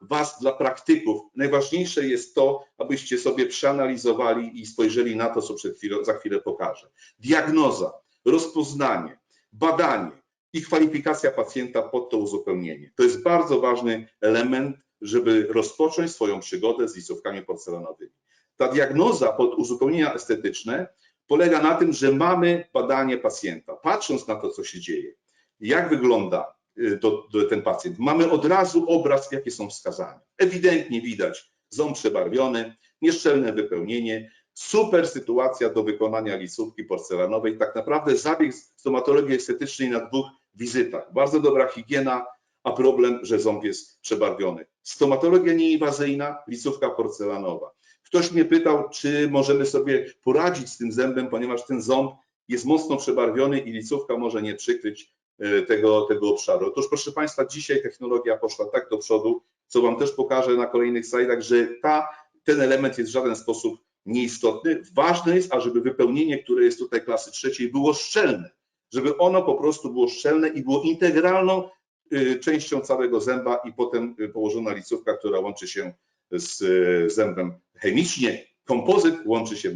Was dla praktyków najważniejsze jest to, abyście sobie przeanalizowali i spojrzeli na to, co przed chwilą, za chwilę pokażę. Diagnoza, rozpoznanie, badanie i kwalifikacja pacjenta pod to uzupełnienie. To jest bardzo ważny element, żeby rozpocząć swoją przygodę z licówkami porcelanowymi. Ta diagnoza pod uzupełnienia estetyczne polega na tym, że mamy badanie pacjenta. Patrząc na to, co się dzieje, jak wygląda do, do ten pacjent, mamy od razu obraz, jakie są wskazania. Ewidentnie widać ząb przebarwiony, nieszczelne wypełnienie, super sytuacja do wykonania licówki porcelanowej. Tak naprawdę zabieg stomatologii estetycznej na dwóch wizytach. Bardzo dobra higiena, a problem, że ząb jest przebarwiony. Stomatologia nieinwazyjna, licówka porcelanowa. Ktoś mnie pytał, czy możemy sobie poradzić z tym zębem, ponieważ ten ząb jest mocno przebarwiony i licówka może nie przykryć tego, tego obszaru. Otóż proszę Państwa, dzisiaj technologia poszła tak do przodu, co Wam też pokażę na kolejnych slajdach, że ta, ten element jest w żaden sposób nieistotny. Ważne jest, ażeby wypełnienie, które jest tutaj klasy trzeciej, było szczelne, żeby ono po prostu było szczelne i było integralną y, częścią całego zęba i potem y, położona licówka, która łączy się z y, zębem chemicznie. Kompozyt łączy się mechanicznie.